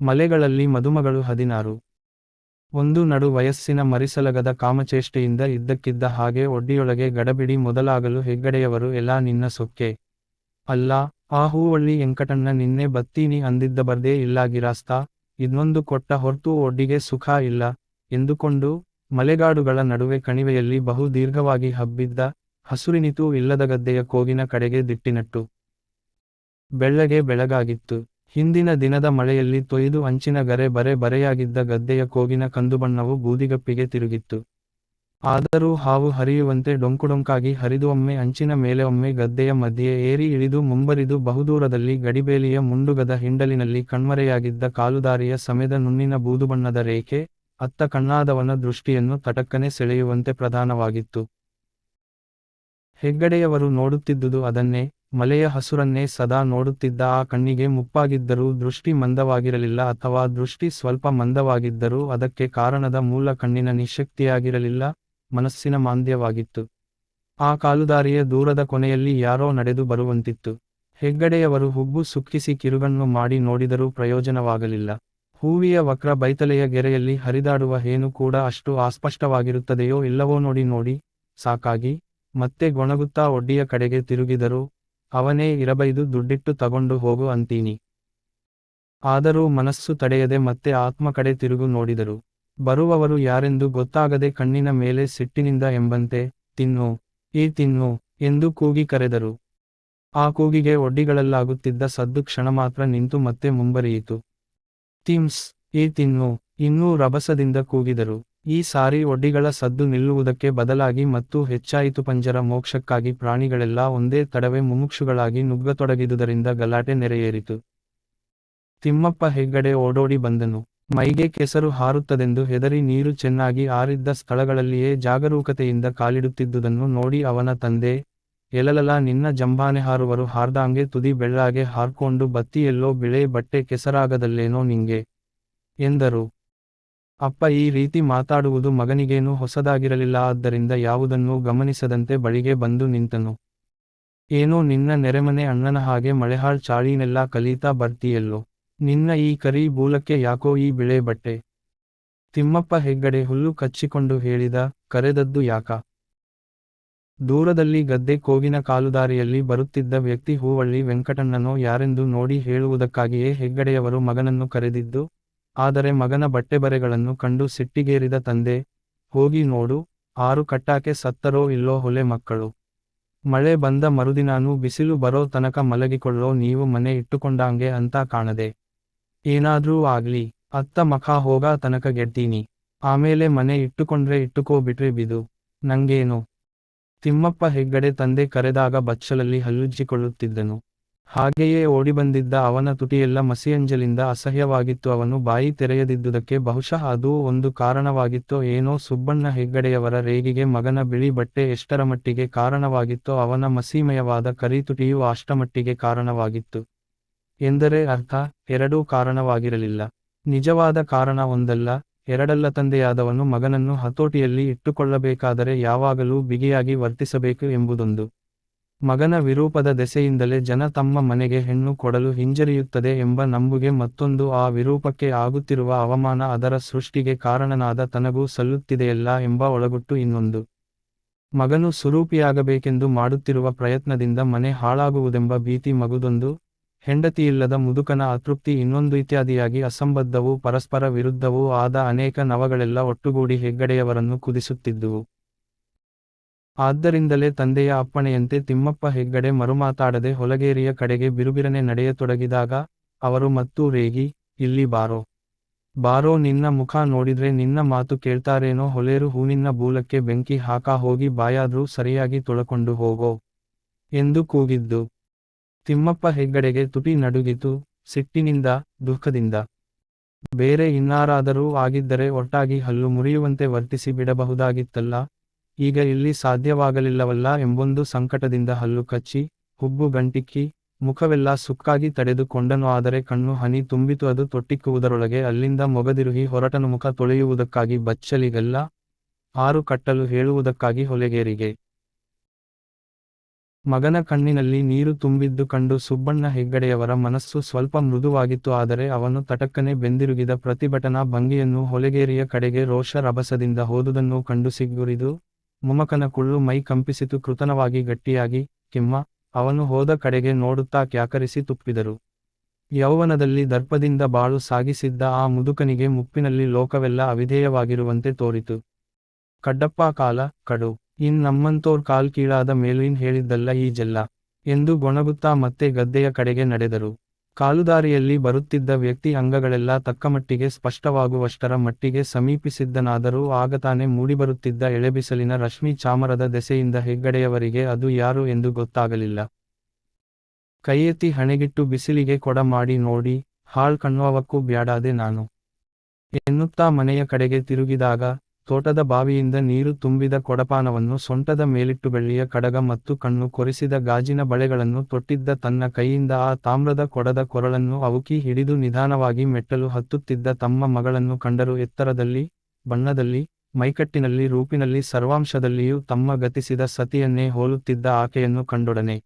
ಮಲೆಗಳಲ್ಲಿ ಮದುಮಗಳು ಹದಿನಾರು. ಒಂದು ನಡು ವಯಸ್ಸಿನ ಮರಿಸಲಗದ ಕಾಮಚೇಷ್ಟೆಯಿಂದ ಇದ್ದಕ್ಕಿದ್ದ ಹಾಗೆ ಒಡ್ಡಿಯೊಳಗೆ ಗಡಬಿಡಿ ಮೊದಲಾಗಲು ಹೆಗ್ಗಡೆಯವರು, ಎಲ್ಲಾ ನಿನ್ನ ಸೊಕ್ಕೆ. ಅಲ್ಲ, ಆ ಹೂವಳ್ಳಿ ಎಂಕಟಣ್ಣ ನಿನ್ನೆ ಬತ್ತೀನಿ ಅಂದಿದ್ದಬರ್ದೇ ಇಲ್ಲ ಗಿರಾಸ್ತ. ಇನ್ನೊಂದು ಕೊಟ್ಟ ಹೊರತು ಒಡ್ಡಿಗೆ ಸುಖ ಇಲ್ಲ. ಎಂದುಕೊಂಡು ಮಲೆಗಾಡುಗಳ ನಡುವೆ ಕಣಿವೆಯಲ್ಲಿ ಬಹು ದೀರ್ಘವಾಗಿ ಹಬ್ಬಿದ್ದ ಹಸುರಿನಿತೂ ಇಲ್ಲದ ಗದ್ದೆಯ ಕೋಗಿನ ಕಡೆಗೆ ದಿಟ್ಟಿನಟ್ಟು. ಬೆಳ್ಳಗೆ ಬೆಳಗಾಗಿತ್ತು. ಹಿಂದಿನ ದಿನದ ಮಳೆಯಲ್ಲಿ ತೊಯ್ದು ಅಂಚಿನ ಗರೆ ಬರೆ ಬರೆಯಾಗಿದ್ದ ಗದ್ದೆಯ ಕೋಗಿನ ಕಂದುಬಣ್ಣವು ಬೂದಿಗಪ್ಪಿಗೆ ತಿರುಗಿತ್ತು. ಆದರೂ ಹಾವು ಹರಿಯುವಂತೆ ಡೊಂಕುಡೊಂಕಾಗಿ ಹರಿದು ಒಮ್ಮೆ ಅಂಚಿನ ಮೇಲೆ ಒಮ್ಮೆ ಗದ್ದೆಯ ಮಧ್ಯೆ ಏರಿ ಇಳಿದು ಮುಂಬರಿದು ಬಹುದೂರದಲ್ಲಿ ಗಡಿಬೇಲಿಯ ಮುಂಡುಗದ ಹಿಂಡಲಿನಲ್ಲಿ ಕಣ್ಮರೆಯಾಗಿದ್ದ ಕಾಲುದಾರಿಯ ಸಮೆದ ನುಣ್ಣಿನ ಬೂದುಬಣ್ಣದ ರೇಖೆ, ಅತ್ತ ಕಣ್ಣಾದವನ ದೃಷ್ಟಿಯನ್ನು ತಟಕ್ಕನೆ ಸೆಳೆಯುವಂತೆ ಪ್ರಧಾನವಾಗಿತ್ತು. ಹೆಗ್ಗಡೆಯವರು ನೋಡುತ್ತಿದ್ದುದು ಅದನ್ನೇ ಮಲೆಯ ಹಸುರನ್ನೇ ಸದಾ ನೋಡುತ್ತಿದ್ದ ಆ ಕಣ್ಣಿಗೆ ಮುಪ್ಪಾಗಿದ್ದರೂ ದೃಷ್ಟಿ ಮಂದವಾಗಿರಲಿಲ್ಲ ಅಥವಾ ದೃಷ್ಟಿ ಸ್ವಲ್ಪ ಮಂದವಾಗಿದ್ದರೂ ಅದಕ್ಕೆ ಕಾರಣದ ಮೂಲ ಕಣ್ಣಿನ ನಿಶಕ್ತಿಯಾಗಿರಲಿಲ್ಲ, ಮನಸ್ಸಿನ ಮಾಂದ್ಯವಾಗಿತ್ತು. ಆ ಕಾಲುದಾರಿಯ ದೂರದ ಕೊನೆಯಲ್ಲಿ ಯಾರೋ ನಡೆದು ಬರುವಂತಿತ್ತು. ಹೆಗ್ಗಡೆಯವರು ಹುಬ್ಬು ಸುಕ್ಕಿಸಿ ಕಿರುಗಣ್ಣು ಮಾಡಿ ನೋಡಿದರೂ ಪ್ರಯೋಜನವಾಗಲಿಲ್ಲ. ಹೂವಿಯ ವಕ್ರ ಬೈತಲೆಯ ಗೆರೆಯಲ್ಲಿ ಹರಿದಾಡುವ ಹೇನು ಕೂಡ ಅಷ್ಟು ಅಸ್ಪಷ್ಟವಾಗಿರುತ್ತದೆಯೋ ಇಲ್ಲವೋ ನೋಡಿ ನೋಡಿ, ಸಾಕಾಗಿ, ಮತ್ತೆ ಗೊಣಗುತ್ತಾ ಒಡ್ಡಿಯ ಕಡೆಗೆ ತಿರುಗಿದರು ಅವನೇ ಇರಬೈದು ದುಡ್ಡಿಟ್ಟು ತಗೊಂಡು ಹೋಗು ಅಂತೀನಿ. ಆದರೂ ಮನಸ್ಸು ತಡೆಯದೆ ಮತ್ತೆ ಆತ್ಮ ಕಡೆ ತಿರುಗು ನೋಡಿದರು. ಬರುವವರು ಯಾರೆಂದು ಗೊತ್ತಾಗದೆ ಕಣ್ಣಿನ ಮೇಲೆ ಸಿಟ್ಟಿನಿಂದ ಎಂಬಂತೆ, ತಿನ್ನು, ಈ ತಿನ್ನು, ಎಂದು ಕೂಗಿ ಕರೆದರು. ಆ ಕೂಗಿಗೆ ಒಡ್ಡಿಗಳಲ್ಲಾಗುತ್ತಿದ್ದ ಸದ್ದು ಕ್ಷಣ ಮಾತ್ರ ನಿಂತು ಮತ್ತೆ ಮುಂಬರಿಯಿತು. ತಿಮ್ಸ್, ಈ ತಿನ್ನು, ಇನ್ನೂ ರಭಸದಿಂದ ಕೂಗಿದರು. ಈ ಸಾರಿ ಒಡ್ಡಿಗಳ ಸದ್ದು ನಿಲ್ಲುವುದಕ್ಕೆ ಬದಲಾಗಿ ಮತ್ತು ಹೆಚ್ಚಾಯಿತು ಪಂಜರ ಮೋಕ್ಷಕ್ಕಾಗಿ ಪ್ರಾಣಿಗಳೆಲ್ಲ ಒಂದೇ ತಡವೆ ಮುಮುಕ್ಷುಗಳಾಗಿ ನುಗ್ಗತೊಡಗಿದುದರಿಂದ ಗಲಾಟೆ ನೆರೆಯೇರಿತು. ತಿಮ್ಮಪ್ಪ ಹೆಗ್ಗಡೆ ಓಡೋಡಿ ಬಂದನು. ಮೈಗೆ ಕೆಸರು ಹಾರುತ್ತದೆಂದು ಹೆದರಿ ನೀರು ಚೆನ್ನಾಗಿ ಆರಿದ್ದ ಸ್ಥಳಗಳಲ್ಲಿಯೇ ಜಾಗರೂಕತೆಯಿಂದ ಕಾಲಿಡುತ್ತಿದ್ದುದನ್ನು ನೋಡಿ ಅವನ ತಂದೆ ಎಲಲಲ ನಿನ್ನ ಜಂಬಾನೆ ಹಾರುವರು, ಹಾರ್ದಾಂಗೆ ತುದಿ ಬೆಳ್ಳಾಗೆ ಹಾರ್ಕೊಂಡು ಬತ್ತಿಯೆಲ್ಲೋ ಬಿಳೆ ಬಟ್ಟೆ ಕೆಸರಾಗದಲ್ಲೇನೋ ನಿಂಗೆ ಎಂದರು. ಅಪ್ಪ ಈ ರೀತಿ ಮಾತಾಡುವುದು ಮಗನಿಗೇನೂ ಹೊಸದಾಗಿರಲಿಲ್ಲ, ಆದ್ದರಿಂದ ಯಾವುದನ್ನೂ ಗಮನಿಸದಂತೆ ಬಳಿಗೆ ಬಂದು ನಿಂತನು. ಏನೋ ನಿನ್ನ ನೆರೆಮನೆ ಅಣ್ಣನ ಹಾಗೆ ಮಳೆಹಾಳ್ ಚಾಳೀನೆಲ್ಲ ಕಲೀತಾ ಬರ್ತೀಯಲ್ಲೋ. ನಿನ್ನ ಈ ಕರಿ ಬೂಲಕ್ಕೆ ಯಾಕೋ ಈ ಬಿಳೆ ಬಟ್ಟೆ? ತಿಮ್ಮಪ್ಪ ಹೆಗ್ಗಡೆ ಹುಲ್ಲು ಕಚ್ಚಿಕೊಂಡು ಹೇಳಿದ, ಕರೆದದ್ದು ಯಾಕ? ದೂರದಲ್ಲಿ ಗದ್ದೆ ಕೋಗಿನ ಕಾಲುದಾರಿಯಲ್ಲಿ ಬರುತ್ತಿದ್ದ ವ್ಯಕ್ತಿ ಹೂವಳ್ಳಿ ವೆಂಕಟಣ್ಣನೋ ಯಾರೆಂದು ನೋಡಿ ಹೇಳುವುದಕ್ಕಾಗಿಯೇ ಹೆಗ್ಗಡೆಯವರು ಮಗನನ್ನು ಕರೆದಿದ್ದು ಆದರೆ ಮಗನ ಬಟ್ಟೆಬರೆಗಳನ್ನು ಕಂಡು ಸಿಟ್ಟಿಗೇರಿದ ತಂದೆ, ಹೋಗಿ ನೋಡು, ಆರು ಕಟ್ಟಾಕೆ ಸತ್ತರೋ ಇಲ್ಲೋ ಹೊಲೆ ಮಕ್ಕಳು. ಮಳೆ ಬಂದ ಮರುದಿನಾನೂ ಬಿಸಿಲು ಬರೋ ತನಕ ಮಲಗಿಕೊಳ್ಳೋ ನೀವು ಮನೆ ಇಟ್ಟುಕೊಂಡಂಗೆ ಅಂತ ಕಾಣದೆ. ಏನಾದ್ರೂ ಆಗ್ಲಿ, ಅತ್ತ ಮಖ ಹೋಗ ತನಕ ಗೆಡ್ತೀನಿ. ಆಮೇಲೆ ಮನೆ ಇಟ್ಟುಕೊಂಡ್ರೆ ಇಟ್ಟುಕೋ ಬಿಟ್ರೆ ಬಿದು ನಂಗೇನು? ತಿಮ್ಮಪ್ಪ ಹೆಗ್ಗಡೆ ತಂದೆ ಕರೆದಾಗ ಬಚ್ಚಲಲ್ಲಿ ಹಲ್ಲುಜ್ಜಿಕೊಳ್ಳುತ್ತಿದ್ದನು. ಹಾಗೆಯೇ ಓಡಿಬಂದಿದ್ದ ಅವನ ತುಟಿಯೆಲ್ಲ ಮಸಿಯಂಜಲಿಂದ ಅಸಹ್ಯವಾಗಿತ್ತು. ಅವನು ಬಾಯಿ ತೆರೆಯದಿದ್ದುದಕ್ಕೆ ಬಹುಶಃ ಅದೂ ಒಂದು ಕಾರಣವಾಗಿತ್ತೋ ಏನೋ ಸುಬ್ಬಣ್ಣ ಹೆಗ್ಗಡೆಯವರ ರೇಗಿಗೆ ಮಗನ ಬಿಳಿ ಬಟ್ಟೆ ಎಷ್ಟರಮಟ್ಟಿಗೆ ಕಾರಣವಾಗಿತ್ತೋ ಅವನ ಮಸೀಮಯವಾದ ಕರಿತುಟಿಯೂ ಅಷ್ಟಮಟ್ಟಿಗೆ ಕಾರಣವಾಗಿತ್ತು. ಎಂದರೆ ಅರ್ಥ, ಎರಡೂ ಕಾರಣವಾಗಿರಲಿಲ್ಲ. ನಿಜವಾದ ಕಾರಣ ಒಂದಲ್ಲ, ಎರಡಲ್ಲ ತಂದೆಯಾದವನು ಮಗನನ್ನು ಹತೋಟಿಯಲ್ಲಿ ಇಟ್ಟುಕೊಳ್ಳಬೇಕಾದರೆ ಯಾವಾಗಲೂ ಬಿಗಿಯಾಗಿ ವರ್ತಿಸಬೇಕು ಎಂಬುದೊಂದು. ಮಗನ ವಿರೂಪದ ದೆಸೆಯಿಂದಲೇ ಜನ ತಮ್ಮ ಮನೆಗೆ ಹೆಣ್ಣು ಕೊಡಲು ಹಿಂಜರಿಯುತ್ತದೆ ಎಂಬ ನಂಬುಗೆ ಮತ್ತೊಂದು ಆ ವಿರೂಪಕ್ಕೆ ಆಗುತ್ತಿರುವ ಅವಮಾನ ಅದರ ಸೃಷ್ಟಿಗೆ ಕಾರಣನಾದ ತನಗೂ ಸಲ್ಲುತ್ತಿದೆಯಲ್ಲ ಎಂಬ ಒಳಗುಟ್ಟು ಇನ್ನೊಂದು. ಮಗನು ಸುರೂಪಿಯಾಗಬೇಕೆಂದು ಮಾಡುತ್ತಿರುವ ಪ್ರಯತ್ನದಿಂದ ಮನೆ ಹಾಳಾಗುವುದೆಂಬ ಭೀತಿ ಮಗುದೊಂದು, ಹೆಂಡತಿಯಿಲ್ಲದ ಮುದುಕನ ಅತೃಪ್ತಿ ಇನ್ನೊಂದು ಇತ್ಯಾದಿಯಾಗಿ ಅಸಂಬದ್ಧವೂ ಪರಸ್ಪರ ವಿರುದ್ಧವೂ ಆದ ಅನೇಕ ನವಗಳೆಲ್ಲ ಒಟ್ಟುಗೂಡಿ ಹೆಗ್ಗಡೆಯವರನ್ನು ಕುದಿಸುತ್ತಿದ್ದುವು. ಆದ್ದರಿಂದಲೇ ತಂದೆಯ ಅಪ್ಪಣೆಯಂತೆ ತಿಮ್ಮಪ್ಪ ಹೆಗ್ಗಡೆ ಮರುಮಾತಾಡದೆ ಹೊಲಗೇರಿಯ ಕಡೆಗೆ ಬಿರುಬಿರನೆ ನಡೆಯತೊಡಗಿದಾಗ, ಅವರು ಮತ್ತೂ ರೇಗಿ, ಇಲ್ಲಿ ಬಾರೋ. ಬಾರೋ, ನಿನ್ನ ಮುಖ ನೋಡಿದ್ರೆ ನಿನ್ನ ಮಾತು ಕೇಳ್ತಾರೇನೋ ಹೊಲೇರು ಹೂನಿನ್ನ ಬೂಲಕ್ಕೆ ಬೆಂಕಿ ಹಾಕಾ ಹೋಗಿ ಬಾಯಾದ್ರೂ ಸರಿಯಾಗಿ ತೊಳಕೊಂಡು ಹೋಗೋ ಎಂದು ಕೂಗಿದ್ದು. ತಿಮ್ಮಪ್ಪ ಹೆಗ್ಗಡೆಗೆ ತುಟಿ ನಡುಗಿತು, ಸಿಟ್ಟಿನಿಂದ, ದುಃಖದಿಂದ. ಬೇರೆ ಇನ್ನಾರಾದರೂ ಆಗಿದ್ದರೆ ಒಟ್ಟಾಗಿ ಹಲ್ಲು ಮುರಿಯುವಂತೆ ವರ್ತಿಸಿ ಬಿಡಬಹುದಾಗಿತ್ತಲ್ಲ. ಈಗ ಇಲ್ಲಿ ಸಾಧ್ಯವಾಗಲಿಲ್ಲವಲ್ಲ ಎಂಬೊಂದು ಸಂಕಟದಿಂದ ಹಲ್ಲು ಕಚ್ಚಿ, ಹುಬ್ಬು ಗಂಟಿಕ್ಕಿ, ಮುಖವೆಲ್ಲ ಸುಕ್ಕಾಗಿ ತಡೆದುಕೊಂಡನು ಆದರೆ ಕಣ್ಣು ಹನಿ ತುಂಬಿತು ಅದು ತೊಟ್ಟಿಕ್ಕುವುದರೊಳಗೆ ಅಲ್ಲಿಂದ ಮೊಗದಿರುಹಿ ಹೊರಟನು ಮುಖ ತೊಳೆಯುವುದಕ್ಕಾಗಿ ಬಚ್ಚಲಿಗಲ್ಲ, ಆರು ಕಟ್ಟಲು ಹೇಳುವುದಕ್ಕಾಗಿ ಹೊಲೆಗೇರಿಗೆ. ಮಗನ ಕಣ್ಣಿನಲ್ಲಿ ನೀರು ತುಂಬಿದ್ದು ಕಂಡು ಸುಬ್ಬಣ್ಣ ಹೆಗ್ಗಡೆಯವರ ಮನಸ್ಸು ಸ್ವಲ್ಪ ಮೃದುವಾಗಿತ್ತು ಆದರೆ ಅವನು ತಟಕ್ಕನೆ ಬೆಂದಿರುಗಿದ ಪ್ರತಿಭಟನಾ ಭಂಗಿಯನ್ನು ಹೊಲೆಗೇರಿಯ ಕಡೆಗೆ ರೋಷ ರಭಸದಿಂದ ಹೋದುದನ್ನು ಕಂಡು ಸಿಗ್ಗುರಿದು ಮೊಮ್ಮಕನ ಕುಳ್ಳು ಮೈ ಕಂಪಿಸಿತು ಕೃತನವಾಗಿ ಗಟ್ಟಿಯಾಗಿ, ಕಿಮ್ಮ, ಅವನು ಹೋದ ಕಡೆಗೆ ನೋಡುತ್ತಾ ಕ್ಯಾಕರಿಸಿ ತುಪ್ಪಿದರು. ಯೌವನದಲ್ಲಿ ದರ್ಪದಿಂದ ಬಾಳು ಸಾಗಿಸಿದ್ದ ಆ ಮುದುಕನಿಗೆ ಮುಪ್ಪಿನಲ್ಲಿ ಲೋಕವೆಲ್ಲ ಅವಿಧೇಯವಾಗಿರುವಂತೆ ತೋರಿತು. ಕಡ್ಡಪ್ಪ ಕಾಲ, ಕಡು, ಇನ್ ನಮ್ಮಂತೋರ್ ಕಾಲ್ ಕೀಳಾದ ಮೇಲಿನ್ ಹೇಳಿದ್ದಲ್ಲ ಈ ಜೆಲ್ಲ, ಎಂದು ಗೊಣಗುತ್ತಾ ಮತ್ತೆ ಗದ್ದೆಯ ಕಡೆಗೆ ನಡೆದರು. ಕಾಲುದಾರಿಯಲ್ಲಿ ಬರುತ್ತಿದ್ದ ವ್ಯಕ್ತಿ ಅಂಗಗಳೆಲ್ಲ ತಕ್ಕಮಟ್ಟಿಗೆ ಸ್ಪಷ್ಟವಾಗುವಷ್ಟರ ಮಟ್ಟಿಗೆ ಸಮೀಪಿಸಿದ್ದನಾದರೂ ಆಗತಾನೆ ಮೂಡಿಬರುತ್ತಿದ್ದ ಎಳೆಬಿಸಲಿನ ರಶ್ಮಿ ಚಾಮರದ ದೆಸೆಯಿಂದ ಹೆಗ್ಗಡೆಯವರಿಗೆ ಅದು ಯಾರು ಎಂದು ಗೊತ್ತಾಗಲಿಲ್ಲ. ಕೈಯೆತ್ತಿ ಹಣೆಗಿಟ್ಟು ಬಿಸಿಲಿಗೆ ಕೊಡ ಮಾಡಿ ನೋಡಿ ಹಾಳ್ ಕಣ್ವವಕ್ಕೂ ಬ್ಯಾಡಾದೆ ನಾನು. ಎನ್ನುತ್ತಾ ಮನೆಯ ಕಡೆಗೆ ತಿರುಗಿದಾಗ ತೋಟದ ಬಾವಿಯಿಂದ ನೀರು ತುಂಬಿದ ಕೊಡಪಾನವನ್ನು ಸೊಂಟದ ಮೇಲಿಟ್ಟು ಬೆಳ್ಳಿಯ ಕಡಗ ಮತ್ತು ಕಣ್ಣು ಕೊರೆಸಿದ ಗಾಜಿನ ಬಳೆಗಳನ್ನು ತೊಟ್ಟಿದ್ದ ತನ್ನ ಕೈಯಿಂದ ಆ ತಾಮ್ರದ ಕೊಡದ ಕೊರಳನ್ನು ಅವುಕಿ ಹಿಡಿದು ನಿಧಾನವಾಗಿ ಮೆಟ್ಟಲು ಹತ್ತುತ್ತಿದ್ದ ತಮ್ಮ ಮಗಳನ್ನು ಕಂಡರು ಎತ್ತರದಲ್ಲಿ, ಬಣ್ಣದಲ್ಲಿ, ಮೈಕಟ್ಟಿನಲ್ಲಿ, ರೂಪಿನಲ್ಲಿ, ಸರ್ವಾಂಶದಲ್ಲಿಯೂ ತಮ್ಮ ಗತಿಸಿದ ಸತಿಯನ್ನೇ ಹೋಲುತ್ತಿದ್ದ ಆಕೆಯನ್ನು ಕಂಡೊಡನೆ.